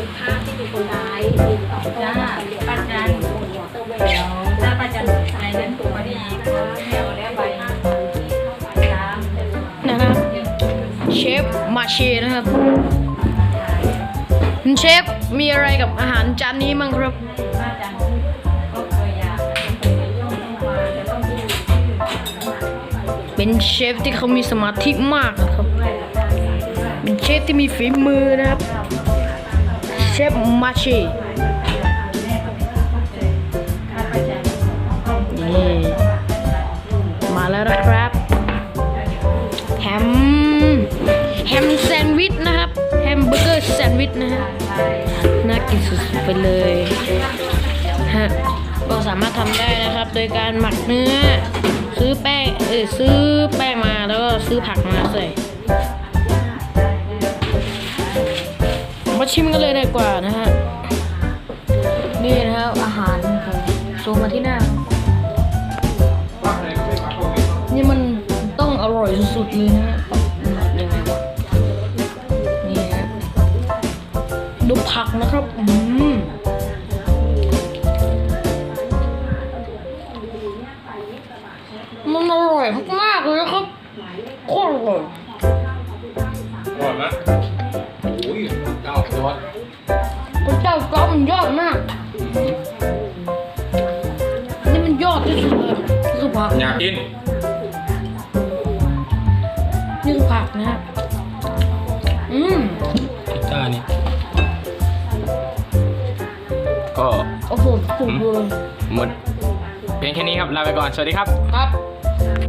เป็นภาพที่มีคนร้ายมีตอจ้าต้าป้าจันบนวเตอร์เววถ้าป้าจันอะไรนั้นตัวดีแถวแล้วใบนะครับเชฟมาเชนะครับเชฟมีอะไรกับอาหารจานนี้มั้งครับเป็นเชฟที่เขามีสมาธิมากนะครับ เป็นเชฟที่มีฝีมือนะครับ ฟมาเชถ้าป้าจันนี่มาแล้วนะครับแฮมแฮมแซนด์วิชนะครับแฮมเบอร์เกอร์แซนด์วิชนะฮะน่ากินสุดๆไปเลยฮะก็สามารถทำได้นะครับ โดยการหมักเนื้อ ซื้อแป้งเออซื้อแป้งมาแล้วก็ซื้อผักมาใส่ ชิมกันเลยดีกว่านะฮะ นี่นะครับอาหารครับซูมมาที่หน้า นี่มันต้องอร่อยสุดๆเลยนะฮะยังไงวะนี่ฮะดูผักนะครับ อืมมันอร่อยมากๆเลยครับโคตรอร่อยอร่อยไหมอุ้ย เจ้าตัวพระเจ้าจอมยอดมาก นี่มันยอดที่สุดเลยนี่คือผักอยากกินนี่คือผักนะฮะอืมพิซซ่านี่ก็โอ้โหสุดเลยหมดเพียงแค่นี้ครับลาไปก่อนสวัสดีครับ ครับ